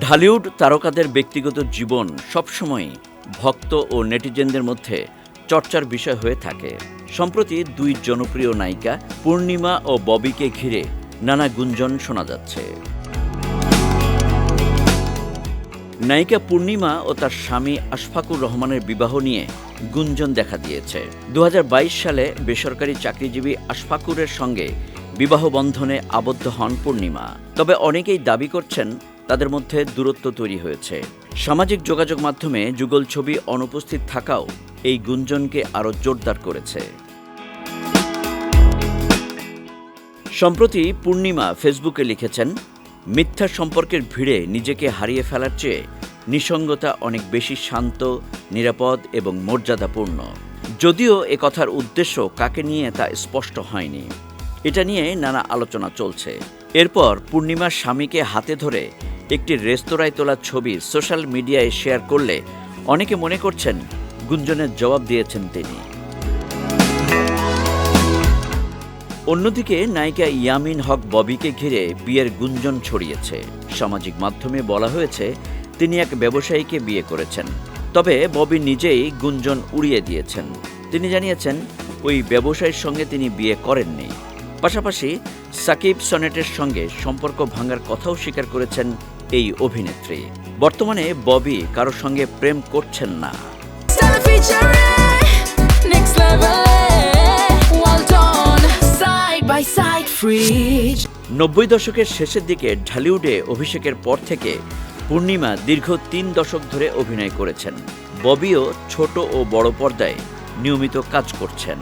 ঢালিউড তারকাদের ব্যক্তিগত জীবন সবসময় ভক্ত ও নেটিজেনদের মধ্যে চর্চার বিষয় হয়ে থাকে। সম্প্রতি দুই জনপ্রিয় নায়িকা পূর্ণিমা ও ববিকে ঘিরে নানা গুঞ্জন শোনা যাচ্ছে। নায়িকা পূর্ণিমা ও তার স্বামী আশফাকুর রহমানের বিবাহ নিয়ে গুঞ্জন দেখা দিয়েছে। দু হাজার বাইশ সালে বেসরকারি চাকরিজীবী আশফাকুরের সঙ্গে বিবাহ বন্ধনে আবদ্ধ হন পূর্ণিমা। তবে অনেকেই দাবি করছেন তাদের মধ্যে দূরত্ব তৈরি হয়েছে। সামাজিক যোগাযোগ মাধ্যমে যুগল ছবি অনুপস্থিত থাকাও এই গুঞ্জনকে আরও জোরদার করেছে। সম্প্রতি পূর্ণিমা ফেসবুকে লিখেছেন, মিথ্যা সম্পর্কের ভিড়ে নিজেকে হারিয়ে ফেলার চেয়ে নিসঙ্গতা অনেক বেশি শান্ত, নিরাপদ এবং মর্যাদাপূর্ণ। যদিও এ কথার উদ্দেশ্য কাকে নিয়ে তা স্পষ্ট হয়নি। এটা নিয়ে নানা আলোচনা চলছে। এরপর পূর্ণিমার স্বামীকে হাতে ধরে একটি রেস্তোরাঁয় তোলা ছবি সোশ্যাল মিডিয়ায় শেয়ার করলে অনেকে মনে করছেন গুঞ্জনের জবাব দিয়েছেন তিনি। অন্যদিকে নায়িকা ইয়ামিন হক ববিকে ঘিরে বিয়ের গুঞ্জন ছড়িয়েছে। সামাজিক মাধ্যমে বলা হয়েছে, তিনি এক ব্যবসায়ীকে বিয়ে করেছেন। তবে ববি নিজেই গুঞ্জন উড়িয়ে দিয়েছেন। তিনি জানিয়েছেন, ওই ব্যবসায়ীর সঙ্গে তিনি বিয়ে করেননি। পাশাপাশি সাকিব সনেটের সঙ্গে সম্পর্ক ভাঙার কথাও স্বীকার করেছেন এই অভিনেত্রী। বর্তমানে ববি কারোর সঙ্গে প্রেম করছেন না. নব্বই দশকের শেষের দিকে ঢালিউডে অভিষেকের পর থেকে পূর্ণিমা দীর্ঘ তিন দশক ধরে অভিনয় করেছেন। ববিও ছোট ও বড় পর্দায় নিয়মিত কাজ করছেন।